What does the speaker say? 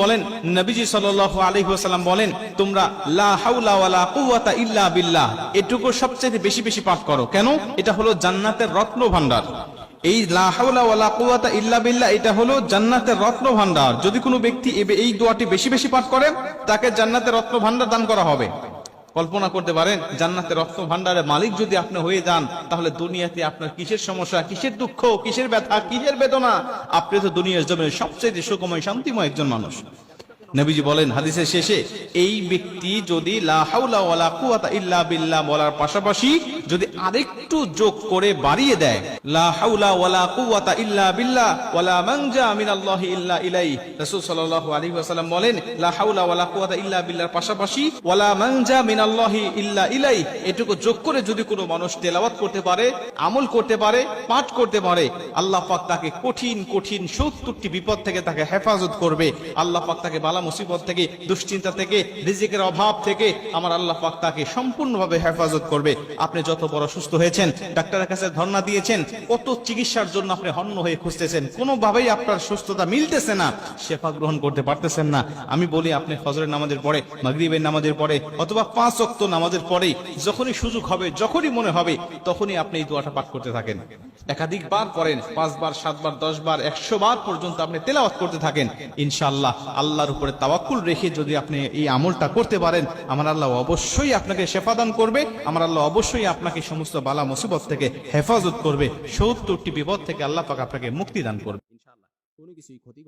বলেন, নবীজি সাল আলী সাল্লাম বলেন, তোমরা ইল্লা বিল্লাহ। এটুকু সবচেয়ে বেশি বেশি পাঠ করো। কেন? এটা হলো জান্নাতের রত্ন ভান্ডার এই ইল্লা বিল্লাহ, এটা হলো জান্নাতের রত্ন ভান্ডার যদি কোনো ব্যক্তি এই দোয়াটি বেশি বেশি পাঠ করে, তাকে জান্নাতের রত্ন ভান্ডার দান করা হবে। কল্পনা করতে পারেন জান্নাতের রক্ত ভান্ডারের মালিক যদি আপনি হয়ে যান, তাহলে দুনিয়াতে আপনার কিসের সমস্যা, কিসের দুঃখ, কিসের ব্যথা, কিসের বেদনা? আপনি তো দুনিয়ার জমির সবচেয়ে সুখময়, শান্তিময় একজন মানুষ। নবীজি বলেন হাদিসের শেষে, এই ব্যক্তি যদি লা হাওলা ওয়ালা কুওয়াতা ইল্লা বিল্লাহ বলার পাশাপাশি যদি আরেকটু যোগ করে বাড়িয়ে দেয় মানুষ আমল করতে পারে, পাঠ করতে পারে, আল্লাহ কঠিন কঠিন বিপদ থেকে তাকে হেফাজত করবে। আল্লাহ পাক তাকে বালা মুসিবত থেকে, দুশ্চিন্তা থেকে, রিজিকের অভাব থেকে আমার আল্লাহ পাক তাকে সম্পূর্ণভাবে হেফাজত করবে। আপনি যত বড় সুস্থ হয়েছেন, ডাক্তারের কাছে ধর্ণা দিয়েছেন, কত চিকিৎসার জন্য আপনি হন্য হয়ে খুঁজতেছেন, কোনোভাবেই আপনার সুস্থতা মিলতেছে না, শেফা গ্রহণ করতে পারতেছেন না। আমি বলি, আপনি ফজরের নামাজের পরে, মাগরিবের নামাজের পরে, অথবা পাঁচ অক্ত নামাজের পরেই, যখনই সুযোগ হবে, যখনই মনে হবে, তখনই আপনি এই দোয়াটা পাঠ করতে থাকেন। একাধিকবার করেন, পাঁচবার, সাতবার দশ বার একশো বার পর্যন্ত আপনি তেলাওয়াত করতে থাকেন। ইনশাআল্লাহ, আল্লাহর উপরে তাওয়াক্কুল রেখে যদি আপনি এই আমলটা করতে পারেন, আমার আল্লাহ অবশ্যই আপনাকে শেফাদান করবে, আমার আল্লাহ অবশ্যই আপনাকে সমস্ত বালা মুসিবত থেকে হেফাজত করবে। সত্তরটি বিপদ থেকে আল্লাহ পাক আপনাকে মুক্তি দান করবে। কোনো কিছুই ক্ষতি